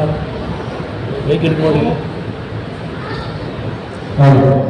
Very good morning. You.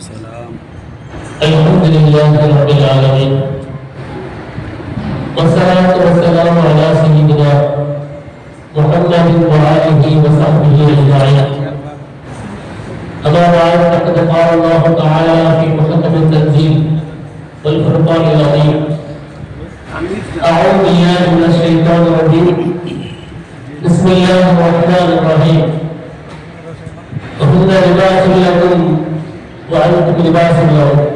السلام الحمد لله رب العالمين. والصلاة والسلام على سيدنا محمد وآله وصحبه أجمعين. أما بعد فقد قال الله تعالى في محكم التنزيل والفرقان العظيم. أعوذ بالله من الشيطان الرجيم. بسم الله الرحمن الرحيم. وهن لباس لكم وعلمتك لباس اليوم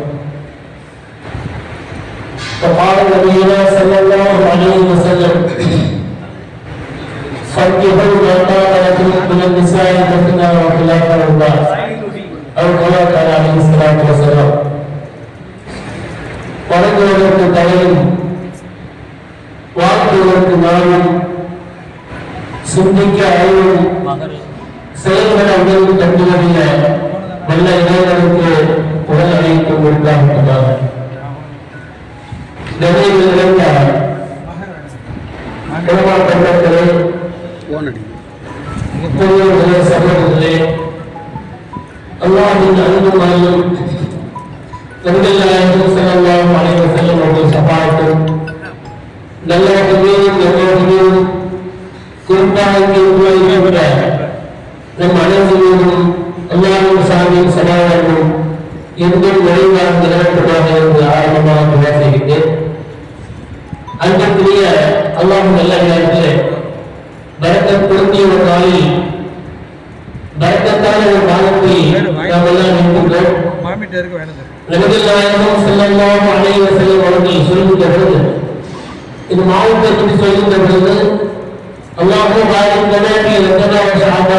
فقال نبينا صلى الله عليه وسلم صدقوا ما قال لكم من النساء مثنى وخلاف الرباع او قال عليه الصلاه والسلام قال لكم دليل நபிகள் அல்லாஹு பாரிக் லனா ரத்தனா ஷாபா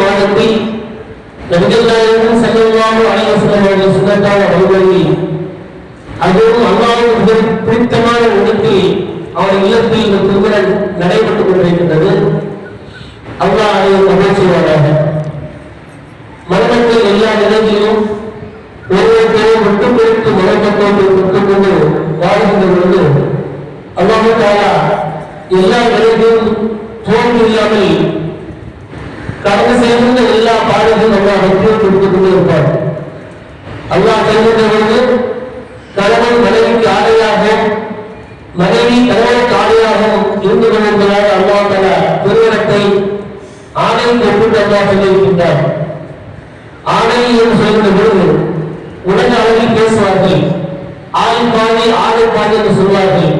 மாதத்தில் அதுவும் அல்லாஹ்வுக்கு பிடித்தமான இடத்தில் அவன் இல்லத்தில் இந்த திருமணம் நடைபெற்றுக் கொண்டிருக்கின்றது அல்லாஹ் அதை கபல் செய்வாராக எல்லா நிலையிலும் ஒருவருக்கொருவர் மட்டும் குறித்து மரணத்தோடு கொண்டு வாழ்கின்ற பொழுது அல்லாஹ் தாயா எல்லா நிலையிலும் தோல்வி இல்லாமல் கடந்து செல்கின்ற எல்லா பாடத்தையும் அல்லாஹ் வெற்றியை கொடுத்துக் கொண்டே இருப்பார் அல்லாஹ் செல்கின்ற பொழுது கணவன் மனைவிக்கு ஆடையாக மனைவி கணவனுக்கு ஆடையாகவும் இருந்து கொண்டிருப்பதாக அல்லாஹ் தலா திருமணத்தை ஆணை ஒப்புட்டு அல்லாஹ் சொல்லியிருக்கின்றார் ஆணை என்று சொல்கின்ற பொழுது உடல் அளவில் பேசுவார்கள் ஆள் பாதி ஆடை பாதி என்று சொல்வார்கள்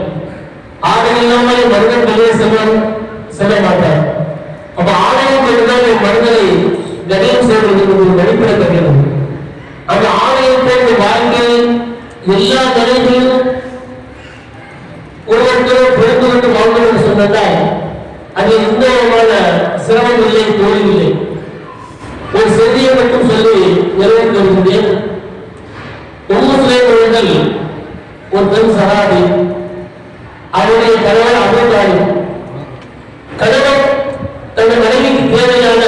ஆடை இல்லாமல் மனிதன் வெளியே செல்வன் செல்ல மாட்டார் அப்ப ஆணையம் என்றால் என் மனிதனை கணியம் செய்வது வெளிப்படத்தக்கது அந்த ஆணையத்தை இந்த வாழ்க்கையில் எல்லா நிலைகளிலும் ஒருவருக்கொருவர் புரிந்து கொண்டு வாழ்ந்தோம் என்று சொன்னதால் அது எந்த விதமான சிரமம் இல்லை தோல்வி இல்லை ஒரு செய்தியை மட்டும் சொல்லி நிறைவேற்றி வருகின்றேன் உம்மு ஒரு பெண் சகாதி அவருடைய கணவன் அபூதாரி கணவன் தனது மனைவிக்கு தேவையான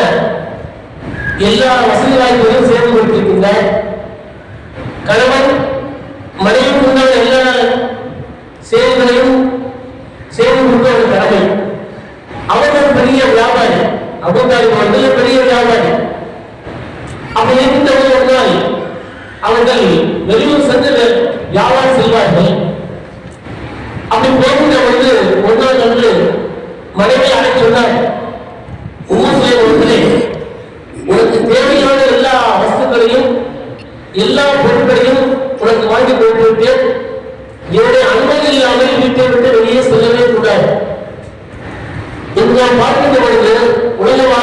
எல்லா வசதி வாய்ப்புகளும் சேர்ந்து கொடுத்திருக்கின்றார். கணவன் மனைவிக்கு உண்டான எல்லா செயல்களையும் செய்து கொடுத்த ஒரு கடமை அவர் ஒரு பெரிய வியாபாரி அபுதாரி வந்து பெரிய வியாபாரி. அப்ப இருக்கின்ற ஒரு நாள் அவர்கள் வெளியூர் சென்று வியாபாரம் செல்வார்கள் அப்படி போகின்ற பொழுது ஒரு நாள் வந்து மனைவி அழைத்து சொன்னார் உமசுலை ஒருத்தரே உனக்கு தேவையான எல்லா வஸ்துக்களையும் எல்லா பொருட்களையும் உனக்கு வாங்கி கொடுத்து விட்டேன் என்னுடைய அனுமதி இல்லாமல் வீட்டை விட்டு வெளியே செல்லவே கூடாது. என்று நான்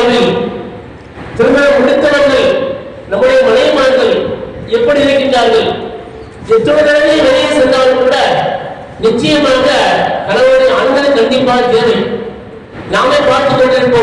உலக வாழ்வில் திருமணம் முடித்தவர்கள் நம்முடைய மனைவிமார்கள் எப்படி இருக்கின்றார்கள்? எத்தனை தடவை வெளியே சென்றாலும் கூட நிச்சயமாக கணவனுடைய ஆண்களை கண்டிப்பாக தேவை. நாமே பார்த்து கொண்டிருப்போம்.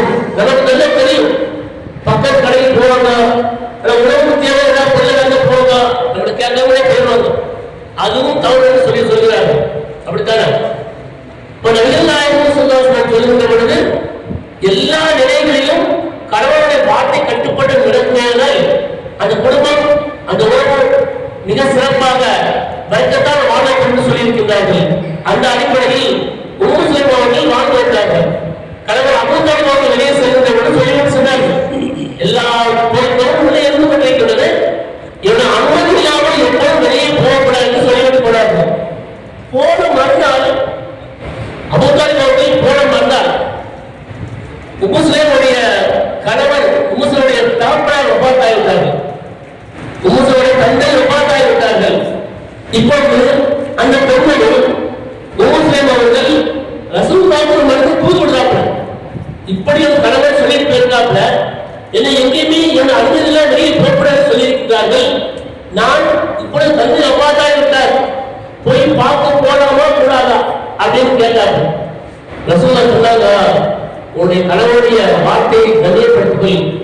thing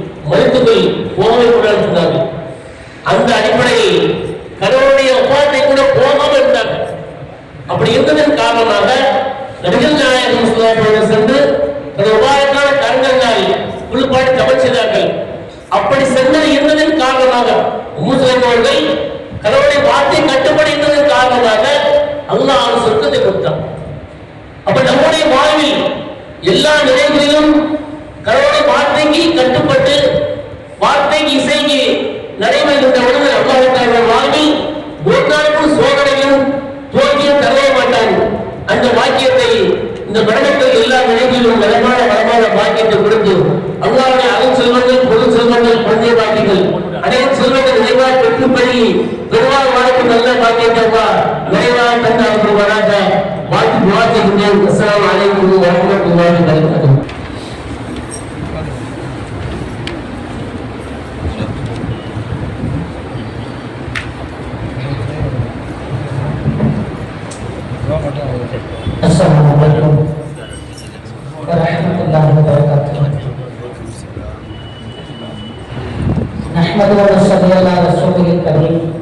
نحمد ونصلي على رسوله الكريم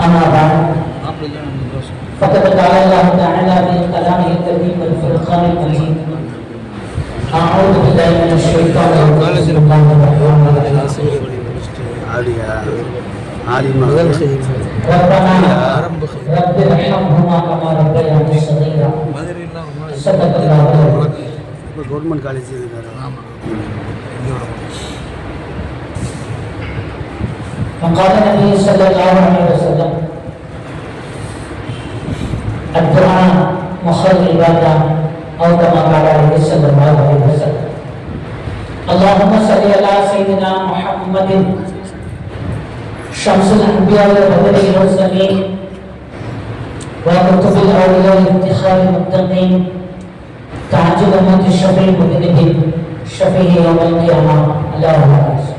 أما بعد فقد قال الله تعالى في كلامه الكريم والفرقان المجيد أعوذ بالله من الشيطان الرجيم بسم الله الرحمن الرحيم ஆலியா ஆலிமா ربنا رب ارحمهما كما ربياني صغيرا صدق الله العظيم இப்போ கவர்மெண்ட் காலேஜ் فقال النبي صلى الله عليه وسلم الدعاء مخر العبادة أو كما قال عليه صلى الله عليه وسلم. اللهم صل على سيدنا محمد. شمس الأنبياء وبدر المرسلين وكتب الأولياء لاتخاذ المتقين تعجب موت الشفيع المذنبين شفيه يوم القيامة. الله أكبر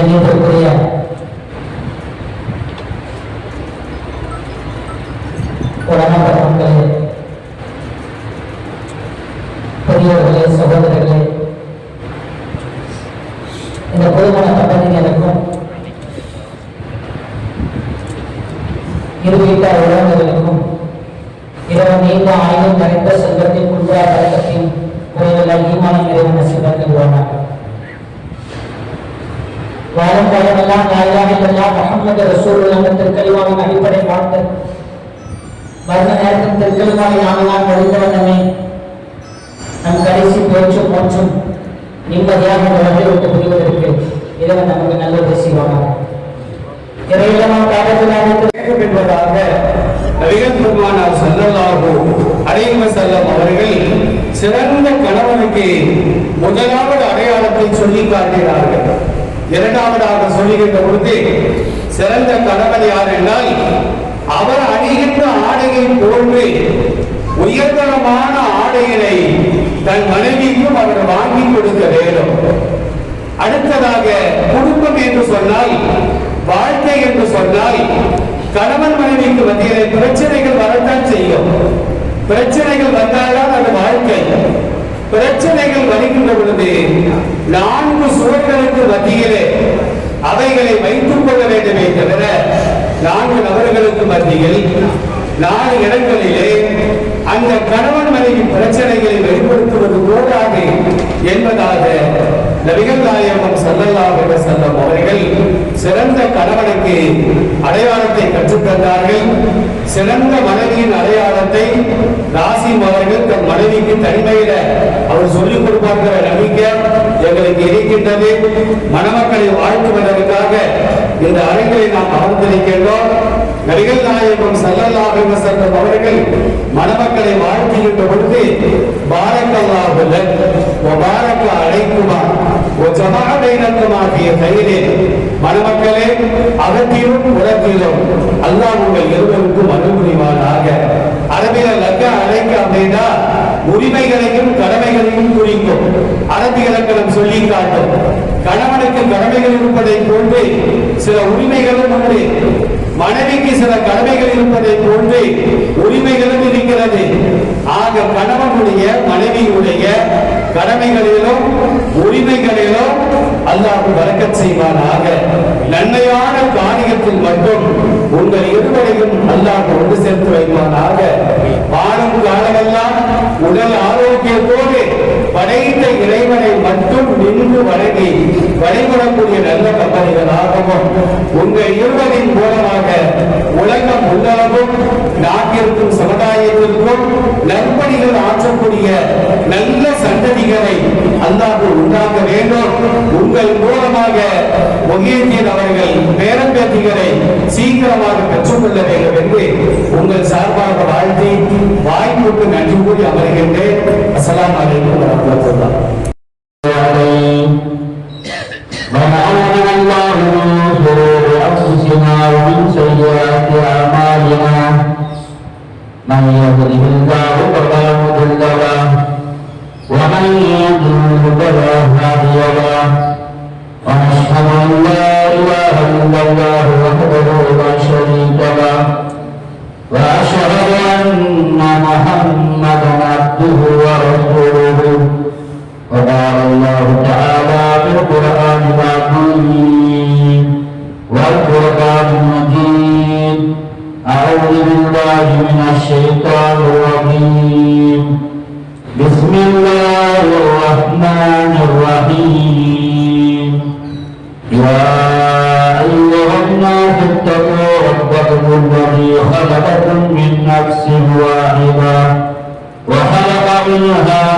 கண்ணியத்திற்குரிய உடனப்பட்ட பெரியவர்களே சகோதரர்களே இந்த பொதுமன தம்பதியினருக்கும் இரு வீட்டார் உறவினர்களுக்கும் இரவு நீண்ட ஆயுதம் நிறைந்த அடிப்படை வாழ்ந்த மரண நேரத்தில் திருக்கலிமாவை நாமெல்லாம் முடிந்த வண்ணமே நம் கடைசி பேச்சும் மற்றும் நிம்மதியாக இந்த வகை விட்டு புரிவதற்கு இறைவன் நமக்கு நல்லது செய்வாங்க என்பதாக நபிகள் பெருமானார் ஸல்லல்லாஹு அலைஹி வஸல்லம் அவர்கள் சிறந்த கணவனுக்கு முதலாவது அடையாளத்தை சொல்லி காட்டுகிறார்கள் இரண்டாவதாக சொல்லுகின்ற பொழுது சிறந்த கணவன் யார் என்றால் அவர் அணிகின்ற ஆடையை போன்று உயர்தரமான ஆடைகளை தன் மனைவிக்கும் அவர் வாங்கி கொடுக்க வேண்டும். அடுத்ததாக குடும்பம் என்று சொன்னால் வாழ்க்கை என்று சொன்னால் கணவன் மனைவிக்கு மத்தியிலே பிரச்சனைகள் வரத்தான் செய்யும். பிரச்சனைகள் வந்தால்தான் அது வாழ்க்கை. பிரச்சனைகள் வருகின்ற பொழுது நான்கு சுவர்களுக்கு மத்தியிலே அவைகளை வைத்துக் கொள்ள வேண்டுமே தவிர நான்கு நபர்களுக்கு மத்தியில் நாலு இடங்களிலே அந்த கணவன் மனைவி பிரச்சனைகளை வெளிப்படுத்துவது கூடாது என்பதாக நபிகள் நாயகம் ஸல்லல்லாஹு அலைஹி வஸல்லம் அவர்கள் சிறந்த கணவனுக்கு அடையாளத்தை கற்றுத்தந்தார்கள் சிறந்த மனைவியின் அடையாளத்தை ராசிம் அவர்கள் தன் மனைவிக்கு தனிமையில அவர் சொல்லிக் கொடுப்பார்கிற நம்பிக்கை எங்களுக்கு இருக்கின்றது மணமக்களை வாழ்த்துவதற்காக இந்த அரங்கை நாம் அமர்ந்திருக்கின்றோம். நடிகர் நாயகம் ஸல்லல்லாஹு அலைஹி வஸல்லம் அவர்கள் மணமக்களை வாழ்த்துகின்ற பொழுது பாரக்கல்லாஹு லக் வ பாரக்க அலைக்குமா வ ஜமஅ பைனக்குமா ஃபீ கைரின் மணமக்களே அகத்திலும் புறத்திலும் அல்லாஹ் உங்கள் இருவருக்கும் அருள் புரிவானாக லக்க அழைக்க அப்படின்னா உரிமைகளையும் கடமைகளையும் குறிக்கும். அரபி இலக்கணம் சொல்லி காட்டும். கணவனுக்கு கடமைகள் இருப்பதை போன்று சில உரிமைகளும் உண்டு. மனைவிக்கு சில கடமைகள் இருப்பதை போன்று உரிமைகளும் இருக்கிறது. ஆக கணவனுடைய மனைவியுடைய கடமைகளிலும் உரிமைகளிலும் அல்லாஹ் வழக்க செய்வானாக. நன்மையான காரியத்தில் மட்டும் உங்கள் இருவரையும் அல்லாஹ் கொண்டு சேர்த்து வைப்பானாக. காலமெல்லாம் உடல் ஆரோக்கியத்தோடு படைத்த இறைவனை மட்டும் நின்று வணங்கி வழிபடக்கூடிய நல்ல கம்பெனிகளாகவும் உங்கள் இருவரின் மூலமாக உலகம் உள்ளளவும் நாட்டிற்கும் சமுதாயத்திற்கும் நற்பணிகள் ஆற்றக்கூடிய நல்ல சந்ததிகளை வேண்டும் உங்கள் மூலமாக முகியத்தின் அவர்கள் பேரம்பேத்திகளை சீக்கிரமாக பெற்றுக்கொள்ள வேண்டும் என்று உங்கள் சார்பாக வாழ்த்தி வாய்ப்புக்கு நன்றி கூறி அமர்கின்றேன் அஸ்ஸலாமு அலைக்கும் வரஹ்மத்துல்லாஹ் ونعوذ بالله من شرور انفسنا ومن سيئات اعمالنا من يهده الله فلا مضل له ومن يضلل فلا وخلق منها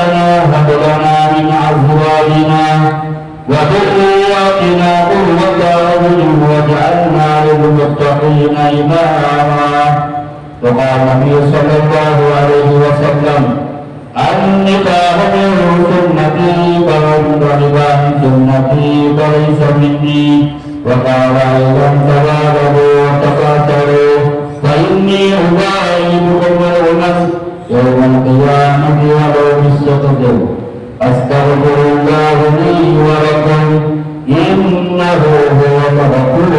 هب لنا من ازواجنا وذرياتنا قرة أعين واجعلنا للمتقين إماما وقال النبي صلى الله عليه وسلم النكاح من سنتي فمن رغب عن سنتي فليس مني وقال أيضا تواضعوا وتقاتلوا فإني أبايعكم يوما يوم القيامة ولو بالسقط أستغفر الله لي ولكم إنه هو الغفور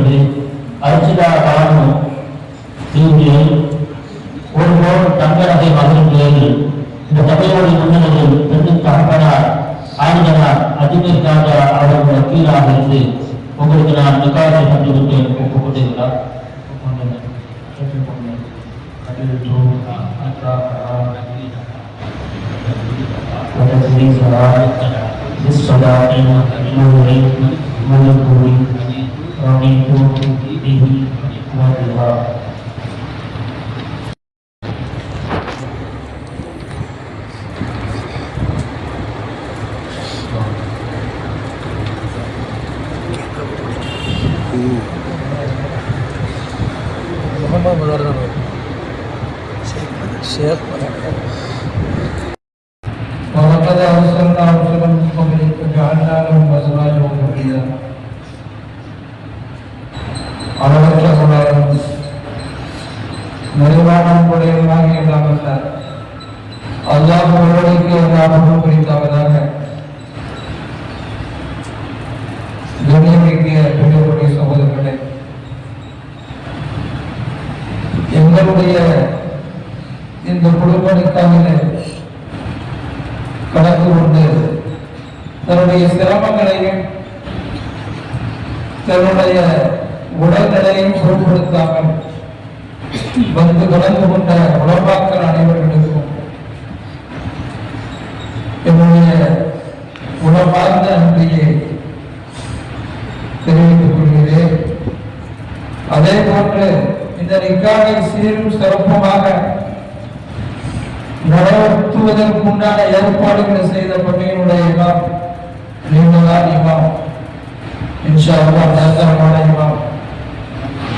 நிகழ்ப்புதல்வி அர்ச்சிதா பானு இங்கே ஒருபோல் தங்கரகை மகன் பேரில் இந்த சபையோடு முன்னிலையில் பெண்ணு தகப்பனார் ஆண்டனார் அஜித் ராஜா அவர்கள் வக்கீலாக இருந்து உங்களுக்கு நான் நிக்காசை பண்ணி விட்டேன் ஒப்புக்கொண்டிருக்கிறார் بالصلاة نور ملكوي رضيت به وبها palabra no bonita. அதே போன்று இந்த நிக்காவை சீரும் சிறப்புமாக நடத்துவதற்குண்டான ஏற்பாடுகளை செய்த பள்ளியினுடைய இமாம் நீங்களான் இமாம் இன்ஷா அல்லாஹ் நேசமான இமாம்.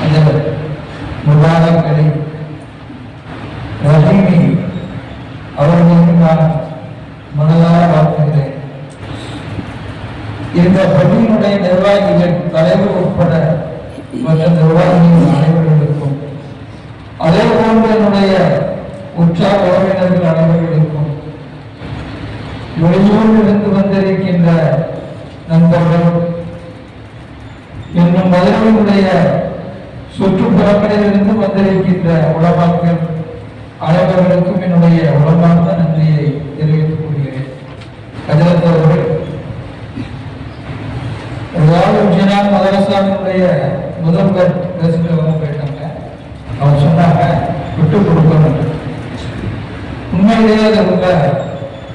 அந்த முபாரக் ரஹீமி அவர்களையும் நான் மனதார வாழ்த்துகிறேன். இந்த பள்ளியினுடைய நிர்வாகிகள் தலைவர் உட்பட மற்ற நிர்வாகிகள் அனைவர்களுக்கும் அதே போன்று என்னுடைய உற்சாக உறவினர்கள் அனைவர்களுக்கும் வெளியூரில் இருந்து வந்திருக்கின்ற நண்பர்கள் இன்னும் மதுரையினுடைய சுற்றுப்புறங்களில் இருந்து வந்திருக்கின்ற உலமாக்கள் அனைவர்களுக்கும் என்னுடைய உலமார்ந்த நன்றியை தெரிவித்துக் கொள்கிறேன் கஜரத் அவர்கள் ராகுல் மதரசாவினுடைய முதல்வர் பேசிட்டு வந்து போயிட்டாங்க அவங்க சொன்னாங்க விட்டு கொடுப்பவன் உண்மையிலேயே அது உங்க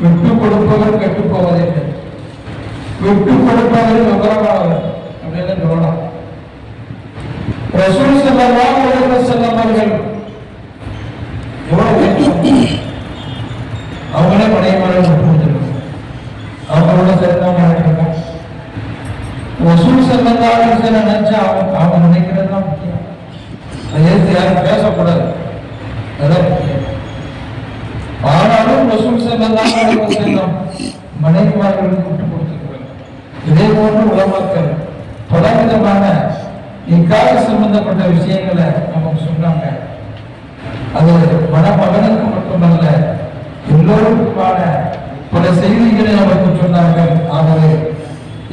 விட்டு கொடுப்பவர் கெட்டு போவதில்லை விட்டு கொடுப்பவர் விவரமானவர் அப்படின்னு சொல்லலாம். ரசூல் ஸல்லல்லாஹு அலைஹி அவர்கள் பல செய்திகளை நமக்கு சொன்னார்கள். ஆகவே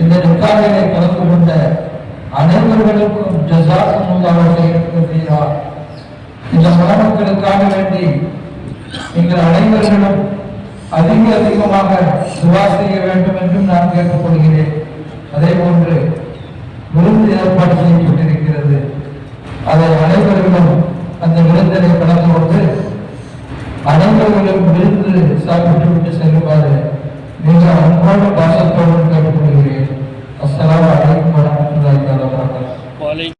இந்த நிக்காவிலே கலந்து கொண்ட அனைவர்களுக்கும் ஜசாக்குமுல்லாக இந்த மணமக்களுக்காக வேண்டி நீங்கள் அனைவர்களும் அதிக அதிகமாக துவா செய்ய வேண்டும் என்றும் நான் கேட்டுக்கொள்கிறேன். அதே போன்று விருந்து ஏற்பாடு செய்யப்பட்டிருக்கிறது. அதை அனைவர்களும் அந்த விருந்தினை கலந்து கொண்டு அனைவர்களும் விருந்து சாப்பிட்டுவிட்டு செல்லுமாறு மிக அன்பான பாசத்தோடு கேட்டுக்கொள்கிறேன். அஸ்லாம் வலைக்கம் வரமத்துல்லாஹி வரகாத்துஹு